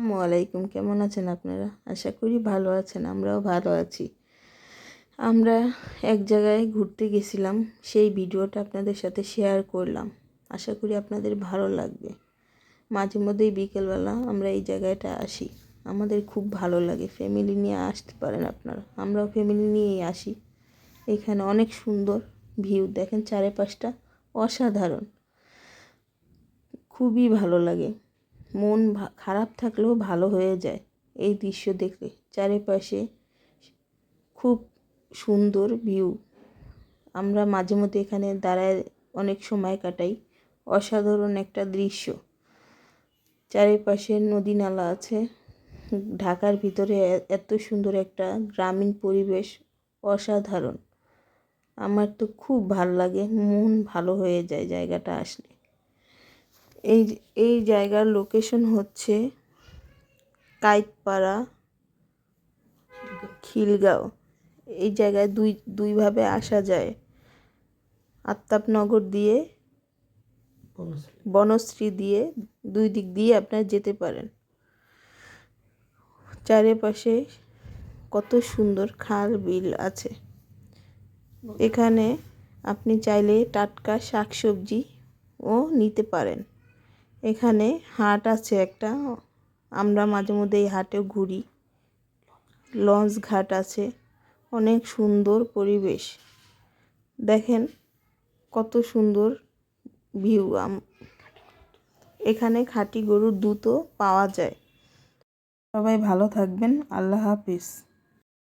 আসসালামু আলাইকুম। কেমন আছেন আপনারা? আশা করি ভালো আছেন, আমরাও ভালো আছি। আমরা এক জায়গায় ঘুরতে গেছিলাম, সেই ভিডিওটা আপনাদের সাথে শেয়ার করলাম। আশা করি আপনাদের ভালো লাগবে। মাঝে মধ্যেই বিকেলবেলা আমরা এই জায়গাটা আসি। আমাদের খুব ভালো লাগে ফ্যামিলি নিয়ে আসতে পারেন আপনারা। আমরাও ফ্যামিলি নিয়েই আসি। এখানে অনেক সুন্দর ভিউ দেখেন চারিপাশটা অসাধারণ। খুবই ভালো লাগে। মন খারাপ থাকলেও ভালো হয়ে যায়। এই দৃশ্য দেখলে চারিপাশে খুব সুন্দর ভিউ আমরা মাঝে মধ্যে এখানে দাঁড়ায় অনেক সময় কাটাই। অসাধারণ একটা দৃশ্য। চারিপাশে নদী নালা আছে। ঢাকার ভিতরে এত সুন্দর একটা গ্রামীণ পরিবেশ অসাধারণ। আমার তো খুব ভালো লাগে। মন ভালো হয়ে যায় জায়গাটা আসলে। এই এই জায়গার লোকেশন হচ্ছে কাইতপাড়া, খিলগাঁও। এই জায়গায় দুই দুইভাবে আসা যায়। আত্মাপনগর দিয়ে, বনশ্রী দিয়ে, দুই দিক দিয়ে আপনার যেতে পারেন। চারিপাশে কত সুন্দর খাল বিল আছে। এখানে আপনি চাইলে টাটকা শাকসবজি ও নিতে পারেন। এখানে হাট আছে একটা। আমরা মাঝে মধ্যে এই হাটে ঘুরি। লঞ্চ ঘাট আছে। অনেক সুন্দর পরিবেশ। দেখেন কত সুন্দর ভিউ এখানে খাঁটি গরুর দুধও পাওয়া যায়। সবাই ভালো থাকবেন। আল্লাহ হাফিজ।